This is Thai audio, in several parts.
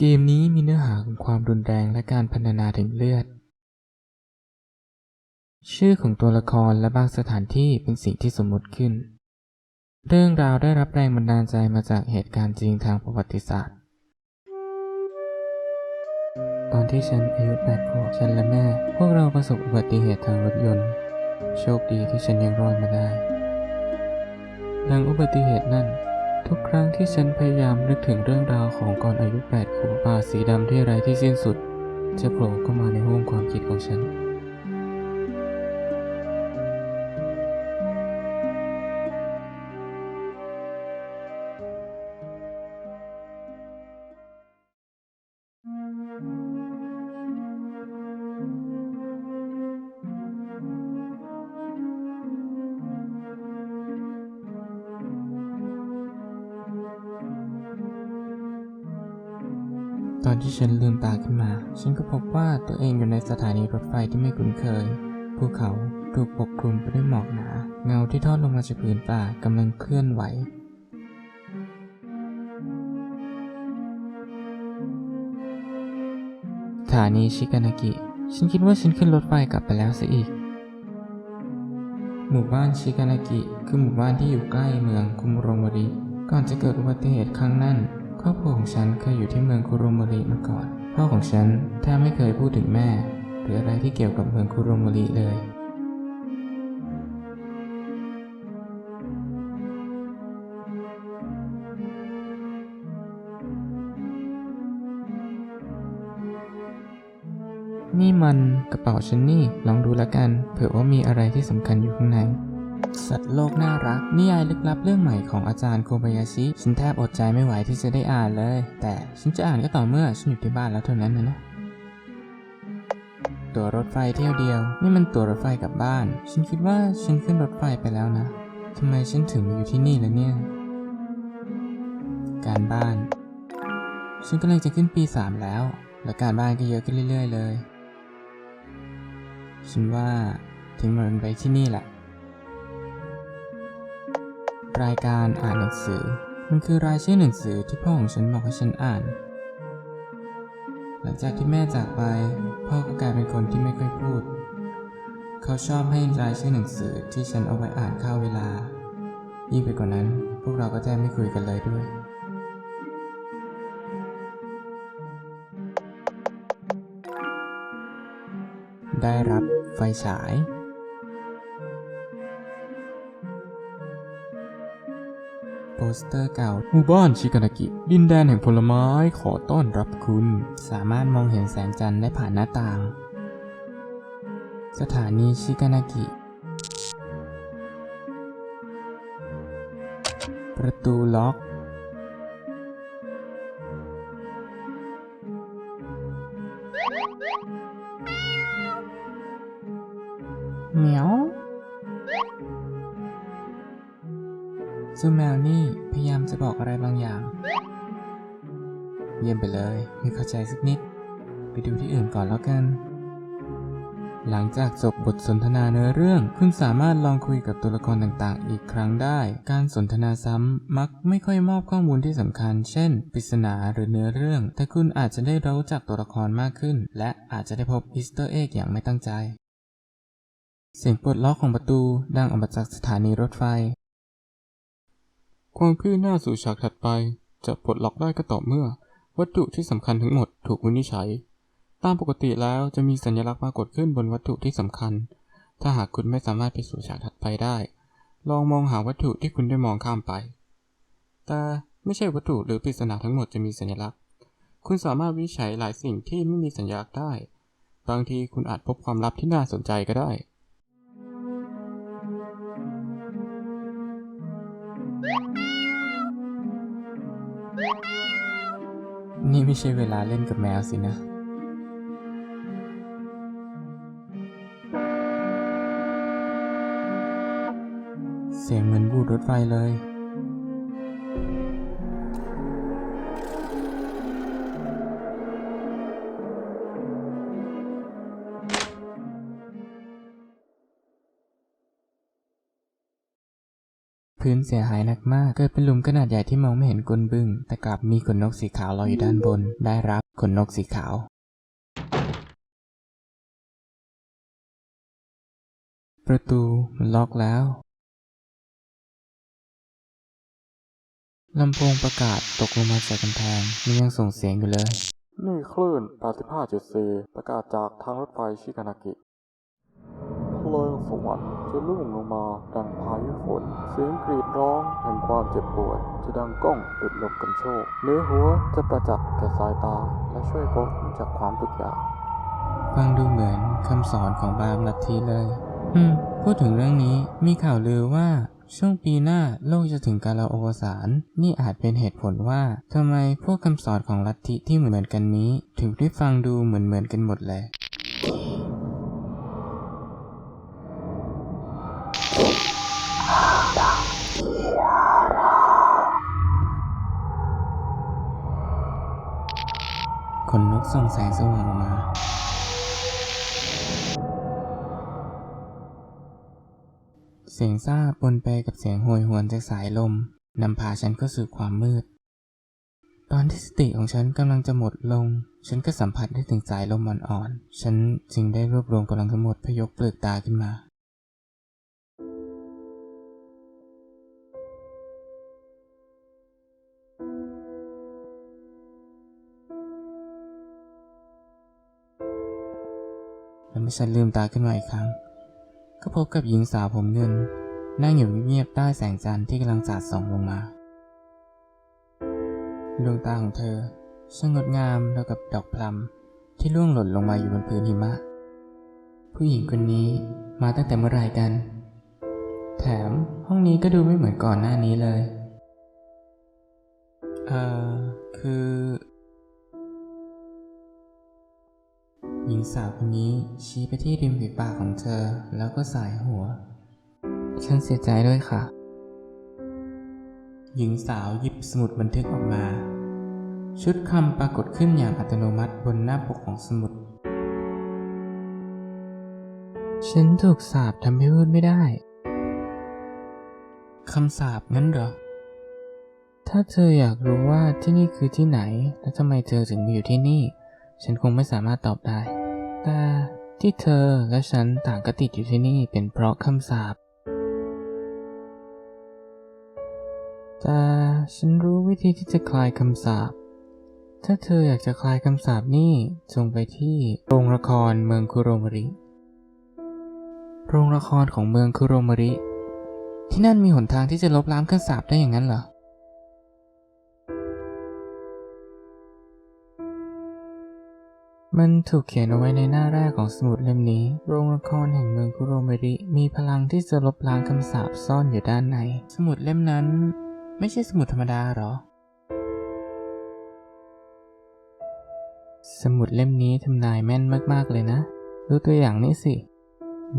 เกมนี้มีเนื้อหาของความรุนแรงและการพรรณนาถึงเลือด ชื่อของตัวละครและบางสถานที่เป็นสิ่งที่สมมติขึ้น เรื่องราวได้รับแรงบันดาลใจมาจากเหตุการณ์จริงทางประวัติศาสตร์ ตอนที่ฉันอายุแปดขวบฉันและแม่ พวกเราประสบอุบัติเหตุทางรถยนต์ โชคดีที่ฉันยังรอดมาได้ หลังอุบัติเหตุนั้น ทุกครั้งที่ฉันพยายามนึกถึงเรื่องราวของก่อนอายุ8ขวบป่าสีดำที่ไร้ที่สิ้นสุด จะโผล่เข้ามาในห้วงความคิดของฉัน ฉันลืมตาขึ้นมา ฉันก็พบว่าตัวเองอยู่ในสถานีรถไฟที่ไม่คุ้นเคย ภูเขาถูกปกคลุมไปด้วยหมอกหนา เงาที่ทอดลงมาจากพื้นป่ากำลังเคลื่อนไหวสถานีชิกานากิ ฉันคิดว่าฉันขึ้นรถไฟกลับไปแล้วซะอีก หมู่บ้านชิกานากิ คือหมู่บ้านที่อยู่ใกล้เมืองคุมโรมริ ก่อนจะเกิดอุบัติเหตุครั้งนั้น รอบครัวของฉันเคยอยู่ที่เมืองคุโรโมริมาก่อน พ่อของฉันแทบไม่เคยพูดถึงแม่ หรืออะไรที่เกี่ยวกับเมืองคุโรโมริเลย นี่มันกระเป๋าฉันนี่ลองดูแล้วกัน เผื่อว่ามีอะไรที่สำคัญอยู่ข้างใน สัตว์โลกน่ารัก นิยายลึกลับเรื่องใหม่ของอาจารย์โคบายาชิ ฉันแทบอดใจไม่ไหวที่จะได้อ่านเลย แต่ฉันจะอ่านก็ต่อเมื่อฉันอยู่ที่บ้านแล้วเท่านั้นนะนะตั๋วรถไฟเที่ยวเดียว นี่มันตั๋วรถไฟกลับบ้าน ฉันคิดว่าฉันขึ้นรถไฟไปแล้วนะ ทำไมฉันถึงมาอยู่ที่นี่แล่ะเนี่ย การบ้าน ฉันกำลังจะขึ้นปีสามแล้ว และการบ้านก็เยอะขึ้นเรื่อย ๆ เลย ฉันว่าทิ้งมันไว้ที่นี่แหละ รายการอ่านหนังสือ มันคือรายชื่อหนังสือที่พ่อของฉันบอกให้ฉันอ่าน หลังจากที่แม่จากไป พ่อก็กลายเป็นคนที่ไม่ค่อยพูด เขาชอบให้รายชื่อหนังสือที่ฉันเอาไว้อ่านข้าวเวลา ยิ่งไปกว่านั้น พวกเราก็แทบไม่คุยกันเลยด้วยได้รับไฟฉาย สเตอร์เก่าหมู่บ้านชิกานากิ ดินแดนแห่งผลไม้ขอต้อนรับคุณ สามารถมองเห็นแสงจันทร์ได้ผ่านหน้าต่าง สถานีชิกานากิ ประตูล็อก ใจสักนิด ไปดูที่อื่นก่อนแล้วกัน หลังจากจบบทสนทนาเนื้อเรื่อง คุณสามารถลองคุยกับตัวละครต่างๆ อีกครั้งได้ การสนทนาซ้ำมักไม่ค่อยมอบข้อมูลที่สำคัญ เช่น ปริศนาหรือเนื้อเรื่อง แต่คุณอาจจะได้รู้จักตัวละครมากขึ้น และอาจจะได้พบอีสเตอร์เอ็กอย่างไม่ตั้งใจ เสียงปลดล็อกของประตูดังออกมาจากสถานีรถไฟ ความคืบหน้าสู่ฉากถัดไปจะปลดล็อกได้ก็ต่อเมื่อ วัตถุที่สำคัญทั้งหมดถูกวินิจฉัย ตามปกติแล้วจะมีสัญลักษณ์ปรากฏขึ้นบนวัตถุที่สำคัญ ถ้าหากคุณไม่สามารถไปสู่ฉากถัดไปได้ ลองมองหาวัตถุที่คุณได้มองข้ามไป แต่ไม่ใช่วัตถุหรือปริศนาทั้งหมดจะมีสัญลักษณ์ คุณสามารถวินิจฉัยหลายสิ่งที่ไม่มีสัญลักษณ์ได้ บางทีคุณอาจพบความลับที่น่าสนใจก็ได้ นี่ไม่ใช่เวลาเล่นกับแมวสินะ เสียงเหมือนบูดรถไฟเลย พื้นเสียหายหนักมาก เกิดเป็นหลุมขนาดใหญ่ที่มองไม่เห็นก้นบึ้ง แต่กลับมีขนนกสีขาวลอยอยู่ด้านบน ได้รับขนนกสีขาวประตูมันล็อกแล้วลำโพงประกาศตกลงมาจากกำแพงมันยังส่งเสียงอยู่เลย นี่คลื่น 85.4 ประกาศจากทางรถไฟชิกานากิเพลิง สวรรค์จะลุ่งลงมาดังพายุฝน เสียงกรีดร้องแห่งความเจ็บปวด จะดังก้องดุดลมกันโชกเนื้อหัวจะประจักษ์แก่สายตา และช่วยพ้นจากความทุกข์ยากฟังดูเหมือนคำสอนของบาร์มลัทธิเลย อืม พูดถึงเรื่องนี้มีข่าวลือว่าช่วงปีหน้าโลกจะถึงกาลอวสานนี่อาจเป็นเหตุผลว่าทำไมพวกคำสอนของลัทธิที่เหมือนกันนี้ ถึงได้ฟังดูเหมือนเหมือนกันหมดเลย ส่องแสงสว่างออกมาเสียงซ่าปนไปกับเสียงโหยหวนจากสายลมนำพาฉันเข้าสู่ความมืด ตอนที่สติของฉันกำลังจะหมดลง ฉันก็สัมผัสได้ถึงสายลมอ่อนๆ ฉันจึงได้รวบรวมกำลังทั้งหมดเพื่อยกเปลือกตาขึ้นมา เมื่อฉันลืมตาขึ้นมาอีกครั้ง ก็พบกับหญิงสาวผมเงิน นั่งอยู่เงียบๆใต้แสงจันทร์ที่กำลังสาดส่องลงมา ดวงตาของเธอช่างดงามราวกับดอกพลัมที่ร่วงหล่นลงมาอยู่บนพื้นหิมะ ผู้หญิงคนนี้มาตั้งแต่เมื่อไหร่กัน แถมห้องนี้ก็ดูไม่เหมือนก่อนหน้านี้เลย เอ่อ คือ หญิงสาวคนนี้ชี้ไปที่ริมฝีปากของเธอแล้วก็สายหัว ฉันเสียใจด้วยค่ะ หญิงสาวหยิบสมุดบันทึกออกมา ชุดคำปรากฏขึ้นอย่างอัตโนมัติบนหน้าปกของสมุด ฉันถูกสาปทำให้พูดไม่ได้ คำสาปงั้นเหรอ ถ้าเธออยากรู้ว่าที่นี่คือที่ไหน และทำไมเธอถึงมาอยู่ที่นี่ฉันคงไม่สามารถตอบได้ แต่ที่เธอและฉันต่างก็ติดอยู่ที่นี่เป็นเพราะคำสาปแต่ฉันรู้วิธีที่จะคลายคำสาป ถ้าเธออยากจะคลายคำสาปนี่จงไปที่โรงละครเมืองคุโรมริ โรงละครของเมืองคุโรมริ ที่นั่นมีหนทางที่จะลบล้างคำสาปได้อย่างนั้นเหรอ มันถูกเขียนเอาไว้ในหน้าแรกของสมุดเล่มนี้ โรงละครแห่งเมืองคุโรเมริ มีพลังที่จะลบล้างคำสาปซ่อนอยู่ด้านใน สมุดเล่มนั้น ไม่ใช่สมุดธรรมดาหรอ สมุดเล่มนี้ทำนายแม่นมากๆเลยนะ ดูตัวอย่างนี้สิ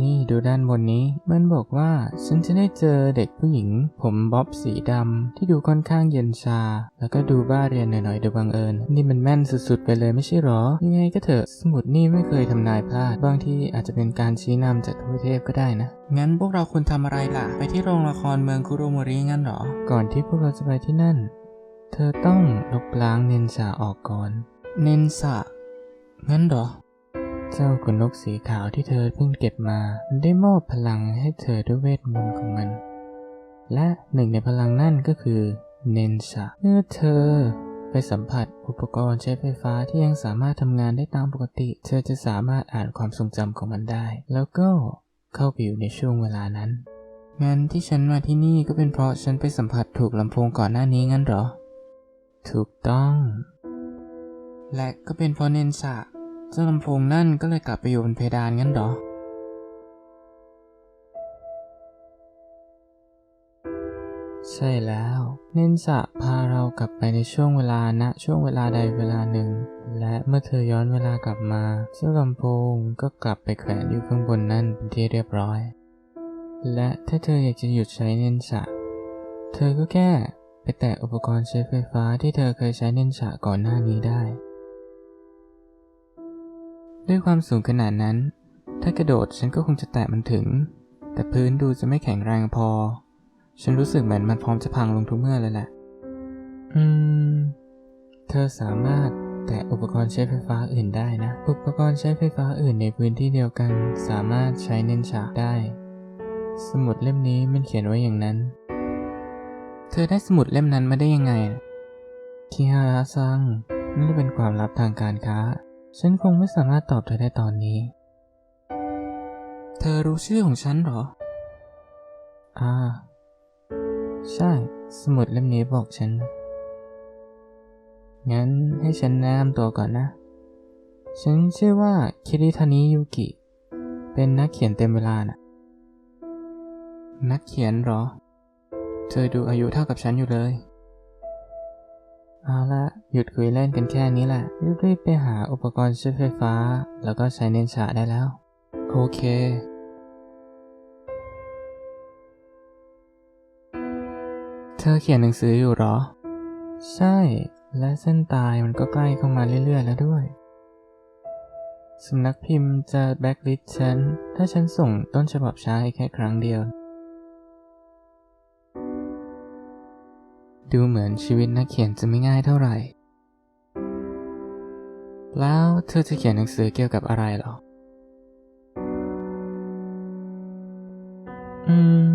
นี่ดูด้านบนนี้ มันบอกว่าฉันจะได้เจอเด็กผู้หญิง ผมบ๊อบสีดำที่ดูค่อนข้างเย็นชา แล้วก็ดูบ้าเรียนหน่อยๆโดยบังเอิญ นี่มันแม่นสุดๆไปเลยไม่ใช่หรอ ยังไงก็เถอะสมุดนี่ไม่เคยทำนายพลาด บางทีอาจจะเป็นการชี้นำจากทวเทพก็ได้นะ งั้นพวกเราควรทำอะไรล่ะ ไปที่โรงละครเมืองคุโรโมริงั้นหรอ ก่อนที่พวกเราจะไปที่นั่น เธอต้องลบล้างเนนชาออกก่อน เนนชางั้นเหรอ เจ้าขนนกสีขาวที่เธอเพิ่งเก็บมา มันได้มอบพลังให้เธอด้วยเวทมนต์ของมัน และหนึ่งในพลังนั่นก็คือเนนชาเมื่อเธอไปสัมผัสอุปกรณ์ใช้ไฟฟ้าที่ยังสามารถทำงานได้ตามปกติ เธอจะสามารถอ่านความทรงจำของมันได้ แล้วก็เข้าไปอยู่ในช่วงเวลานั้น งั้นที่ฉันมาที่นี่ก็เป็นเพราะฉันไปสัมผัสถูกลำโพงก่อนหน้านี้งั้นเหรอ ถูกต้อง และก็เป็นเพราะเนนชา เจ้าลำโพงนั่นก็เลยกลับไปอยู่บนเพดานงั้นเหรอ ใช่แล้ว เนนสะพาเรากลับไปในช่วงเวลาณช่วงเวลาใดเวลาหนึ่ง และเมื่อเธอย้อนเวลากลับมาเจ้าลำโพงก็กลับไปแขวนอยู่ข้างบนนั่นเป็นที่เรียบร้อย และถ้าเธออยากจะหยุดใช้เนนสะ เธอก็แค่ไปแตะอุปกรณ์ใช้ไฟฟ้าที่เธอเคยใช้เน้นสะก่อนหน้านี้ได้ ด้วยความสูงขนาดนั้น ถ้ากระโดดฉันก็คงจะแตะมันถึง แต่พื้นดูจะไม่แข็งแรงพอ ฉันรู้สึกเหมือนมันพร้อมจะพังลงทุกเมื่อเลยแหละ อืม เธอสามารถแตะอุปกรณ์ใช้ไฟฟ้าอื่นได้นะ อุปกรณ์ใช้ไฟฟ้าอื่นในพื้นที่เดียวกัน สามารถใช้เน้นฉากได้ สมุดเล่มนี้มันเขียนไว้อย่างนั้น เธอได้สมุดเล่มนั้นมาได้ยังไงคิฮาระซังนี่เป็นความลับทางการค้า ฉันคงไม่สามารถตอบเธอได้ตอนนี้ เธอรู้ชื่อของฉันเหรอ อ่า ใช่ สมุดเล่มนี้บอกฉัน งั้นให้ฉันแนะนำตัวก่อนนะ ฉันชื่อว่าคิริทานิยุกิ เป็นนักเขียนเต็มเวลาน่ะ นักเขียนเหรอ เธอดูอายุเท่ากับฉันอยู่เลย เอาละหยุดคุยเล่นกันแค่นี้แหละ รีบๆไปหาอุปกรณ์ใช้ไฟฟ้า แล้วก็ใช้เน้นฉะได้แล้ว โอเคเธอเขียนหนังสืออยู่หรอ ใช่ และเส้นตายมันก็ใกล้เข้ามาเรื่อยๆแล้วด้วย สำนักพิมพ์จะแบ็กลิสฉัน ถ้าฉันส่งต้นฉบับช้าให้แค่ครั้งเดียว ดูเหมือนชีวิตนักเขียนจะไม่ง่ายเท่าไหร่ แล้วเธอจะเขียนหนังสือเกี่ยวกับอะไรหรอ อืม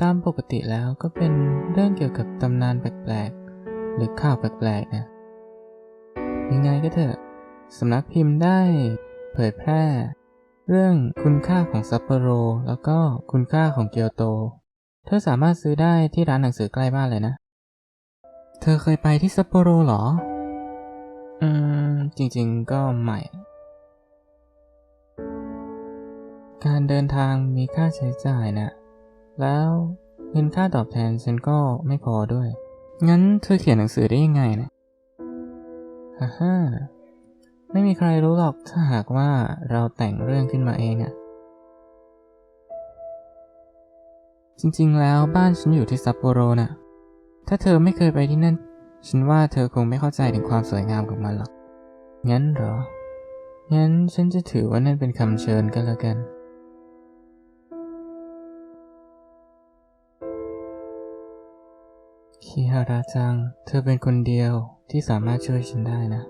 ตามปกติแล้วก็เป็นเรื่องเกี่ยวกับตำนานแปลกๆ หรือข่าวแปลกๆนะ ยังไงก็เถอะ สำนักพิมพ์ได้ เผยแพร่ เรื่องคุณค่าของซัปโปโร แล้วก็คุณค่าของเกียวโต เธอสามารถซื้อได้ที่ร้านหนังสือใกล้บ้านเลยนะ ธอเคยไปที่ซัปโปโรเหรอ อืม จริงๆก็ไม่ การเดินทางมีค่าใช้จ่ายนะ แล้วเงินค่าตอบแทนฉันก็ไม่พอด้วย งั้นเธอเขียนหนังสือได้ยังไงนะฮ่าฮ่าไม่มีใครรู้หรอกถ้าหากว่าเราแต่งเรื่องขึ้นมาเองอะจริงๆแล้วบ้านฉันอยู่ที่ซัปโปโรน่ะ ถ้าเธอไม่เคยไปที่นั่น ฉันว่าเธอคงไม่เข้าใจถึงความสวยงามของมันหรอก งั้นเหรอ งั้นฉันจะถือว่านั่นเป็นคำเชิญก็แล้วกัน คิฮาระจัง เธอเป็นคนเดียวที่สามารถช่วยฉันได้นะ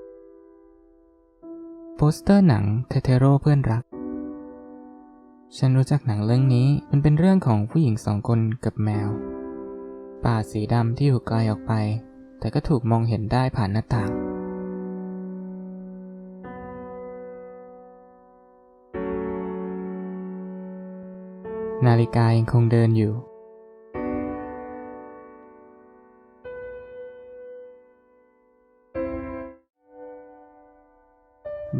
โปสเตอร์หนังเทเทโรเพื่อนรัก ฉันรู้จักหนังเรื่องนี้ มันเป็นเรื่องของผู้หญิงสองคนกับแมว ป่าสีดำที่อยู่ไกลออกไป แต่ก็ถูกมองเห็นได้ผ่านหน้าต่าง นาฬิกายังคงเดินอยู่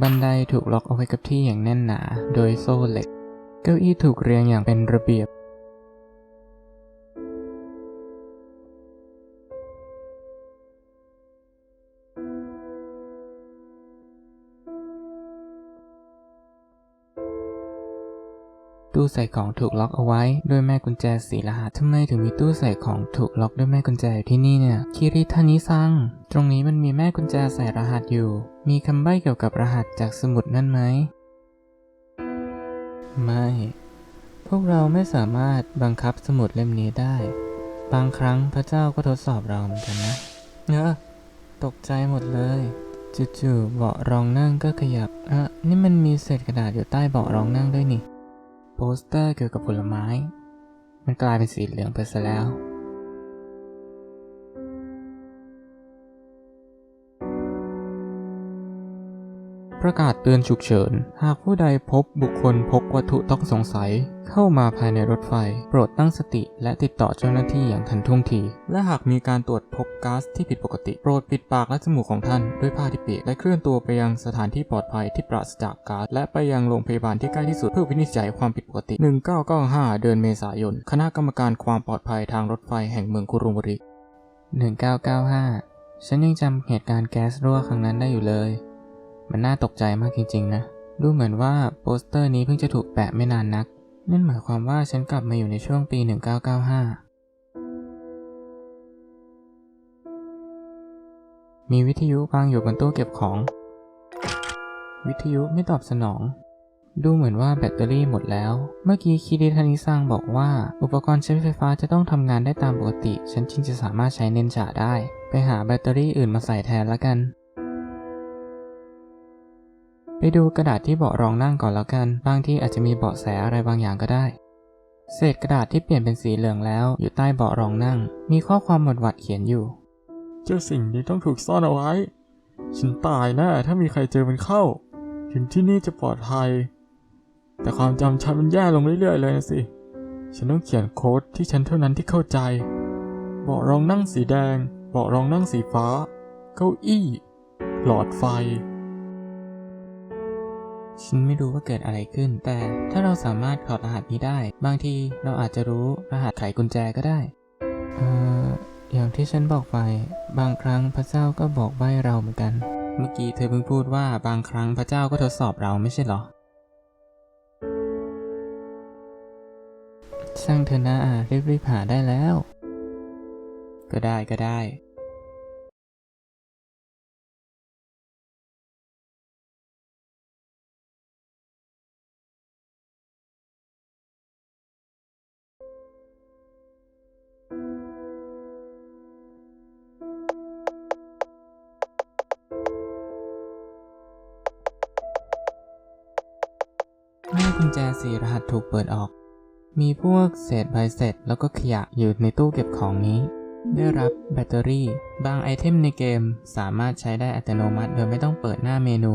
บันไดถูกล็อกเอาไว้กับที่อย่างแน่นหนา โดยโซ่เหล็ก เก้าอี้ถูกเรียงอย่างเป็นระเบียบ ตู้ใส่ของถูกล็อกเอาไว้ด้วยแม่กุญแจสีรหัสทำไมถึงมีตู้ใส่ของถูกล็อกด้วยแม่กุญแจอยู่ที่นี่เนี่ยคิริทานิซัง ตรงนี้มันมีแม่กุญแจใส่รหัสอยู่ มีคำใบ้เกี่ยวกับรหัสจากสมุดนั่นไหม ไม่ พวกเราไม่สามารถบังคับสมุดเล่มนี้ได้ บางครั้งพระเจ้าก็ทดสอบเราเหมือนกันนะเนอะตกใจหมดเลยจู่ๆเบาะรองนั่งก็ขยับอะนี่มันมีเศษกระดาษอยู่ใต้เบาะรองนั่งด้วยนี่ โปสเตอร์เกี่ยวกับผลไม้ มันกลายเป็นสีเหลืองไปซะแล้ว ประกาศเตือนฉุกเฉิน หากผู้ใดพบบุคคลพกวัตถุต้องสงสัย เข้ามาภายในรถไฟ โปรดตั้งสติและติดต่อเจ้าหน้าที่อย่างทันท่วงที และหากมีการตรวจพบก๊าซที่ผิดปกติ โปรดปิดปากและจมูกของท่านด้วยผ้าที่เปียกและเคลื่อนตัวไปยังสถานที่ปลอดภัยที่ปราศจากก๊าซและไปยังโรงพยาบาลที่ใกล้ที่สุดเพื่อวินิจฉัยความผิดปกติ 1995 เดือนเมษายน คณะกรรมการความปลอดภัยทางรถไฟแห่งเมืองคุรุงบุรี1995 ฉันยังจำเหตุการณ์แก๊สรั่วครั้งนั้นได้อยู่เลย มันน่าตกใจมากจริงๆนะ ดูเหมือนว่าโปสเตอร์นี้เพิ่งจะถูกแปะไม่นานนัก นั่นหมายความว่าฉันกลับมาอยู่ในช่วงปี 1995 มีวิทยุวางอยู่บนตู้เก็บของ วิทยุไม่ตอบสนอง ดูเหมือนว่าแบตเตอรี่หมดแล้ว เมื่อกี้คิริทานิซังบอกว่า อุปกรณ์ใช้ไฟฟ้าจะต้องทำงานได้ตามปกติ ฉันจึงจะสามารถใช้เนนจาได้ ไปหาแบตเตอรี่อื่นมาใส่แทนละกัน ไปดูกระดาษที่เบาะรองนั่งก่อนแล้วกัน บางที่อาจจะมีเบาะแสอะไรบางอย่างก็ได้ เศษกระดาษที่เปลี่ยนเป็นสีเหลืองแล้วอยู่ใต้เบาะรองนั่ง มีข้อความหมดหวัดเขียนอยู่ เจ้าสิ่งนี้ต้องถูกซ่อนเอาไว้ ฉันตายแน่ถ้ามีใครเจอมันเข้า ถึงที่นี่จะปลอดภัย แต่ความจำฉันมันแย่ลงเรื่อยๆเลยนะสิ ฉันต้องเขียนโค้ดที่ฉันเท่านั้นที่เข้าใจ เบาะรองนั่งสีแดง เบาะรองนั่งสีฟ้า เก้าอี้ หลอดไฟ ฉันไม่รู้ว่าเกิดอะไรขึ้น แต่ถ้าเราสามารถถอดรหัสนี้ได้ บางทีเราอาจจะรู้รหัสไขกุญแจก็ได้เอ่ออย่างที่ฉันบอกไป บางครั้งพระเจ้าก็บอกใบ้เราเหมือนกัน เมื่อกี้เธอเพิ่งพูดว่าบางครั้งพระเจ้าก็ทดสอบเราไม่ใช่เหรอช่างเธอนะรีบรีบหาได้แล้ว ก็ได้ก็ได้ รหัสถูกเปิดออก มีพวกเศษใบเสร็จแล้วก็ขยะอยู่ในตู้เก็บของนี้ ได้รับแบตเตอรี่ บางไอเทมในเกมสามารถใช้ได้อัตโนมัติโดยไม่ต้องเปิดหน้าเมนู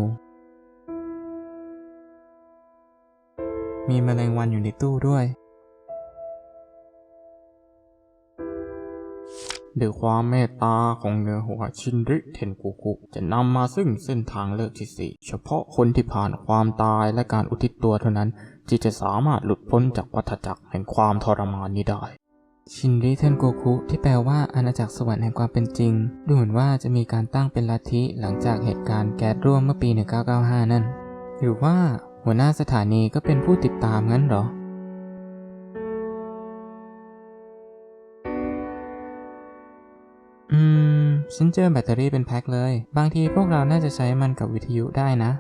มีแมลงวันอยู่ในตู้ด้วยด้วยความเมตตาของเนื้อหัวชินริเทนกุกุ จะนำมาซึ่งเส้นทางเลือกที่สี่เฉพาะคนที่ผ่านความตายและการอุทิศตัวเท่านั้น ที่จะสามารถหลุดพ้นจากวัฏจักรแห่งความทรมานนี้ได้ชินริเทนโกคุที่แปลว่าอาณาจักรสวรรค์แห่งความเป็นจริง ดูเหมือนว่าจะมีการตั้งเป็นลัทธิหลังจากเหตุการณ์แก๊สร่วมเมื่อปี 1995 นั่น หรือว่าหัวหน้าสถานีก็เป็นผู้ติดตามงั้นหรอ อืม ฉันเจอแบตเตอรี่เป็นแพ็คเลย บางทีพวกเราน่าจะใช้มันกับวิทยุได้นะ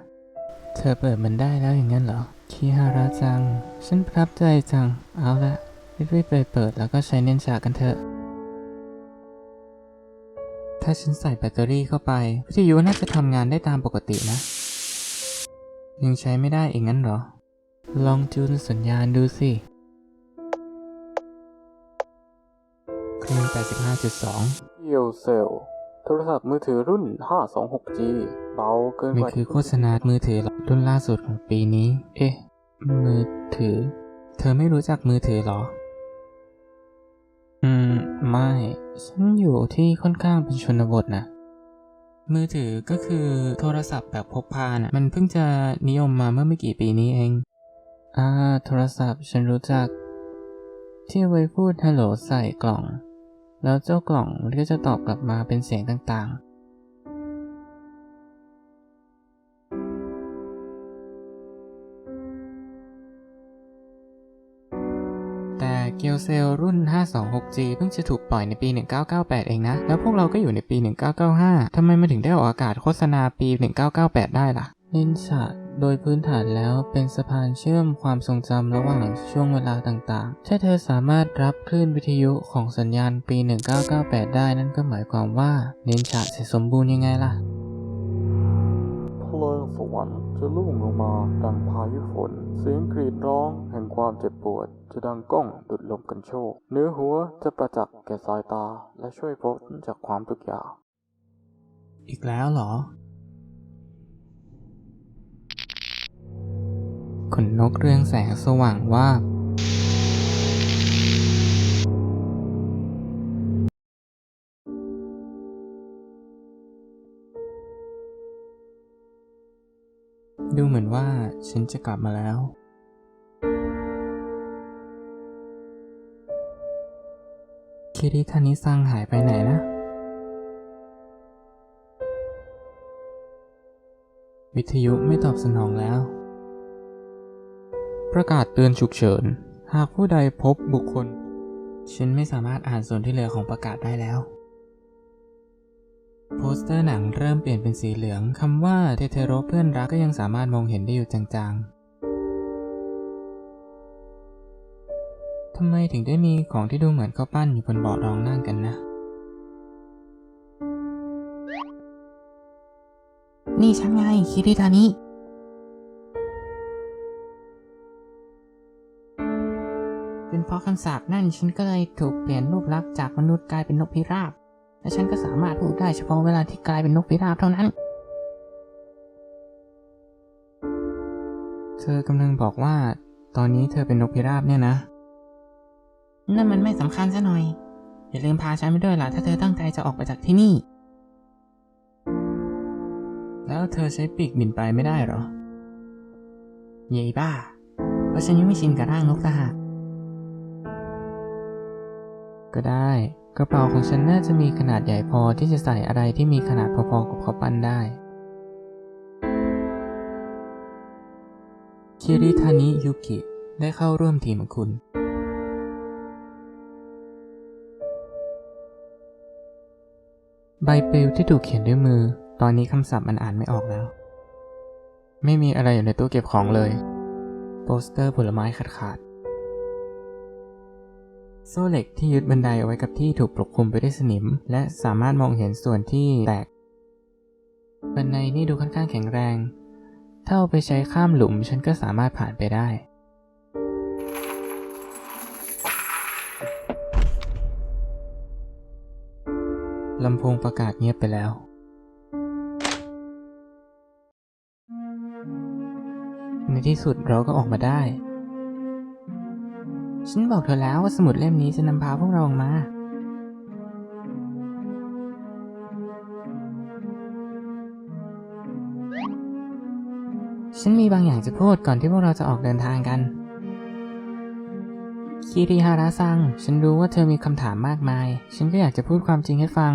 เธอเปิดมันได้แล้วอย่างนั้นเหรอคิฮาระจัง ฉันประทับใจจัง เอาละรีบๆไปเปิดแล้วก็ใช้เน้นฉากกันเถอะ ถ้าฉันใส่แบตเตอรี่เข้าไปวิทยุน่าจะทำงานได้ตามปกตินะ ยังใช้ไม่ได้อีกงั้นเหรอ ลองจูนสัญญาณดูสิคลื่น85.2เอียวเซล โทรศัพท์มือถือรุ่น 526G เบาเกินมันกว่าคือโฆษณามือถือรุ่นล่าสุดของปีนี้ เอ๊ะ มือถือ เธอไม่รู้จักมือถือเหรอ อืม ไม่ ฉันอยู่ที่ค่อนข้างเป็นชนบทนะ มือถือก็คือโทรศัพท์แบบพกพานะมันเพิ่งจะนิยมมาเมื่อไม่กี่ปีนี้เอง อ่า โทรศัพท์ฉันรู้จัก ที่เอาไว้พูดฮัลโหลใส่กล่อง แล้วเจ้ากล่องมันก็จะตอบกลับมาเป็นเสียงต่างๆแต่เกียวเซลรุ่น 526G เพิ่งจะถูกปล่อยในปี 1998 เองนะ แล้วพวกเราก็อยู่ในปี 1995 ทำไมมันถึงได้ออกอากาศโฆษณาปี 1998 ได้ล่ะนินชา โดยพื้นฐานแล้วเป็นสะพานเชื่อมความทรงจำระหว่างช่วงเวลาต่างๆ ถ้าเธอสามารถรับคลื่นวิทยุของสัญญาณปี 1998 ได้นั่นก็หมายความว่านินชาเสร็จสมบูรณ์ยังไงล่ะเพลิงสวรรค์จะลุ่งลงมาดังพายุฝน เสียงกรีดร้องแห่งความเจ็บปวด จะดังก้องดุดลมกันโชก เนื้อหัวจะประจักษ์แก่สายตาและช่วยพ้นจากความทุกข์ยากอีกแล้วเหรอ ขนนกเรืองแสงสว่างว่าบดูเหมือนว่าฉันจะกลับมาแล้ว คิริทานิซังหายไปไหนนะ วิทยุไม่ตอบสนองแล้ว ประกาศเตือนฉุกเฉิน หากผู้ใดพบบุคคล ฉันไม่สามารถอ่านส่วนที่เหลือของประกาศได้แล้ว โปสเตอร์หนังเริ่มเปลี่ยนเป็นสีเหลืองคำว่าเทเทโรเพื่อนรักก็ยังสามารถมองเห็นได้อยู่จางๆทำไมถึงได้มีของที่ดูเหมือนข้าวปั้นอยู่บนเบาะรองนั่งกันนะนี่ฉันไงคิริทานี้ ราะคำสาปนั่นฉันก็เลยถูกเปลี่ยนรูปลักษณ์จากมนุษย์กลายเป็นนกพิราบ และฉันก็สามารถพูดได้เฉพาะเวลาที่กลายเป็นนกพิราบเท่านั้น เธอกำลังบอกว่า ตอนนี้เธอเป็นนกพิราบเนี่ยนะ นั่นมันไม่สำคัญซะหน่อย อย่าลืมพาฉันไปด้วยล่ะถ้าเธอตั้งใจจะออกไปจากที่นี่ แล้วเธอใช้ปีกบินไปไม่ได้เหรอเย่บ้า เพราะฉันยังไม่ชินกับร่างนกตาหาก ก็ได้ กระเป๋าของฉันน่าจะมีขนาดใหญ่พอที่จะใส่อะไรที่มีขนาดพอๆกับข้าวปั้นได้คิริทานิยุกิได้เข้าร่วมทีมของคุณ ใบปลิวที่ถูกเขียนด้วยมือ ตอนนี้คำศัพท์มันอ่านไม่ออกแล้ว ไม่มีอะไรอยู่ในตู้เก็บของเลย โปสเตอร์ผลไม้ขาดขาด โซ่เหล็กที่ยึดบันไดเอาไว้กับที่ถูกปกคลุมไปด้วยสนิม และสามารถมองเห็นส่วนที่แตก บันไดนี่ดูค่อนข้างแข็งแรง ถ้าเอาไปใช้ข้ามหลุมฉันก็สามารถผ่านไปได้ ลำโพงประกาศเงียบไปแล้วในที่สุดเราก็ออกมาได้ ฉันบอกเธอแล้วว่าสมุดเล่มนี้จะนำพาพวกเราออกมา ฉันมีบางอย่างจะพูดก่อนที่พวกเราจะออกเดินทางกันคิริฮาระซัง ฉันรู้ว่าเธอมีคำถามมากมาย ฉันก็อยากจะพูดความจริงให้ฟัง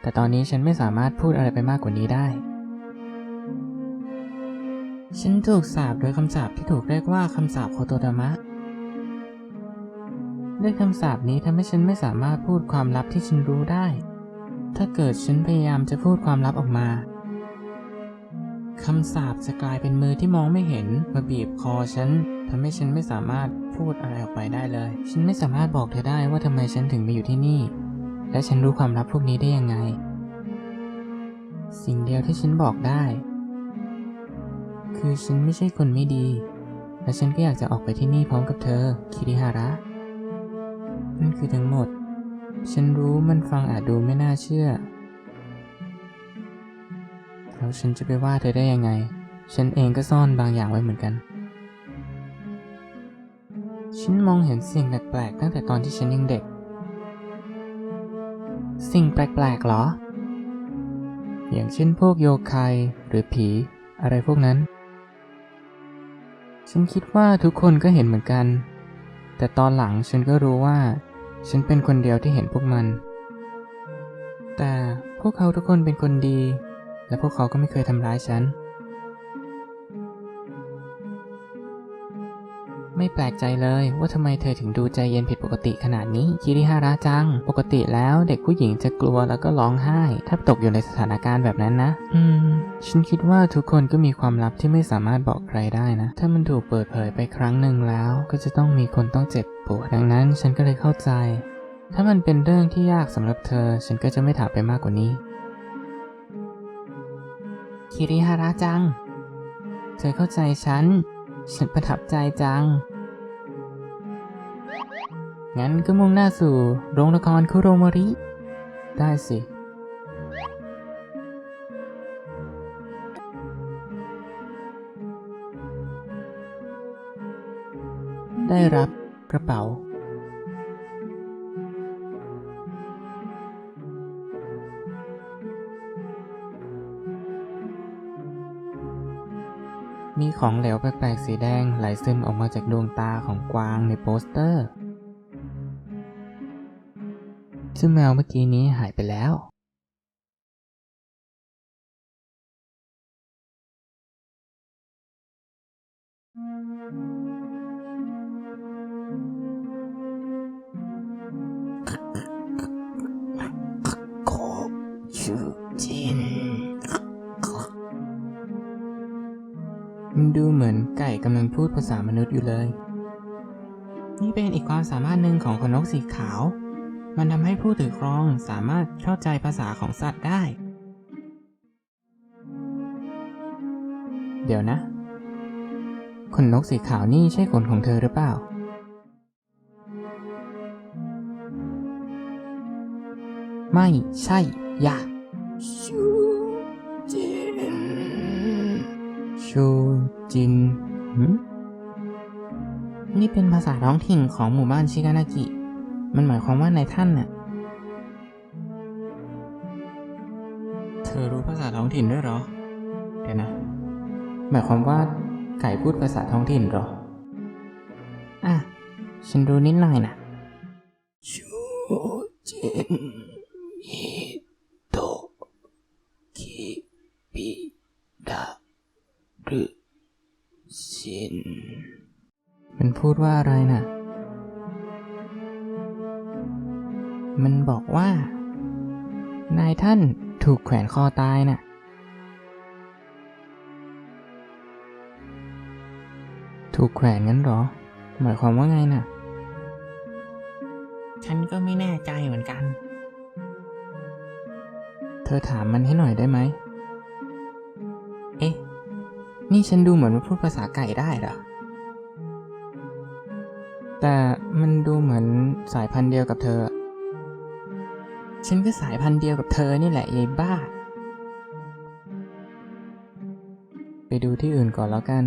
แต่ตอนนี้ฉันไม่สามารถพูดอะไรไปมากกว่านี้ได้ ฉันถูกสาปโดยคำสาปที่ถูกเรียกว่าคำสาปโคโตดามะ ด้วยคำสาปนี้ทำให้ฉันไม่สามารถพูดความลับที่ฉันรู้ได้ ถ้าเกิดฉันพยายามจะพูดความลับออกมาคำสาปจะกลายเป็นมือที่มองไม่เห็นมาบีบคอฉันทำให้ฉันไม่สามารถพูดอะไรออกไปได้เลย ฉันไม่สามารถบอกเธอได้ว่าทำไมฉันถึงมาอยู่ที่นี่ และฉันรู้ความลับพวกนี้ได้ยังไง สิ่งเดียวที่ฉันบอกได้ คือฉันไม่ใช่คนไม่ดี และฉันก็อยากจะออกไปที่นี่พร้อมกับเธอ คิริฮาระ นั่นคือทั้งหมด ฉันรู้มันฟังอาจดูไม่น่าเชื่อ แล้วฉันจะไปว่าเธอได้ยังไง ฉันเองก็ซ่อนบางอย่างไว้เหมือนกัน ฉันมองเห็นสิ่งแปลกๆตั้งแต่ตอนที่ฉันยังเด็ก สิ่งแปลกๆหรอ อย่างเช่นพวกโยคายหรือผี อะไรพวกนั้น ฉันคิดว่าทุกคนก็เห็นเหมือนกันแต่ตอนหลังฉันก็รู้ว่า ฉันเป็นคนเดียวที่เห็นพวกมัน แต่พวกเขาทุกคนเป็นคนดี และพวกเขาก็ไม่เคยทำร้ายฉัน ไม่แปลกใจเลยว่าทำไมเธอถึงดูใจเย็นผิดปกติขนาดนี้ คิริฮาระจัง ปกติแล้วเด็กผู้หญิงจะกลัวแล้วก็ร้องไห้ ถ้าตกอยู่ในสถานการณ์แบบนั้นนะ อืม ฉันคิดว่าทุกคนก็มีความลับที่ไม่สามารถบอกใครได้นะ ถ้ามันถูกเปิดเผยไปครั้งหนึ่งแล้ว ก็จะต้องมีคนต้องเจ็บ ปวดดังนั้นฉันก็เลยเข้าใจ ถ้ามันเป็นเรื่องที่ยากสำหรับเธอ ฉันก็จะไม่ถามไปมากกว่านี้ คิริฮาระจัง เธอเข้าใจฉัน ฉันประทับใจจัง งั้นก็มุ่งหน้าสู่โรงละครคุโรมริ ได้สิได้รับ ระเป๋า มีของเหลวแปลกๆสีแดงไหลซึมออกมาจากดวงตาของกวางในโปสเตอร์ซึ่งแมวเมื่อกี้นี้หายไปแล้ว จิน มันดูเหมือนไก่กำลังพูดภาษามนุษย์อยู่เลย นี่เป็นอีกความสามารถหนึ่งของขนนกสีขาว มันทำให้ผู้ถือครองสามารถเข้าใจภาษาของสัตว์ได้ เดี๋ยวนะขนนกสีขาวนี่ใช่ขนของเธอหรือเปล่า ไม่ใช่ยา ชูจิน ชูจินหืมนี่เป็นภาษาท้องถิ่นของหมู่บ้านชิกานากิ มันหมายความว่านายท่านน่ะ เธอรู้ภาษาท้องถิ่นด้วยเหรอ เดี๋ยวนะ หมายความว่าไก่พูดภาษาท้องถิ่นเหรอ อะ ฉันรู้นิดหน่อยนะ ชูจินมิโตะคิบิดารุ ชิน มันพูดว่าอะไรน่ะ มันบอกว่า นายท่านถูกแขวนคอตายน่ะ ถูกแขวนงั้นเหรอ หมายความว่าไงน่ะ ฉันก็ไม่แน่ใจเหมือนกัน เธอถามมันให้หน่อยได้ไหมเอ๊ะ นี่ฉันดูเหมือนพูดภาษาไก่ได้เหรอ แต่มันดูเหมือนสายพันธุ์เดียวกับเธอ ฉันก็สายพันธุ์เดียวกับเธอนี่แหละยายบ้า ไปดูที่อื่นก่อนแล้วกัน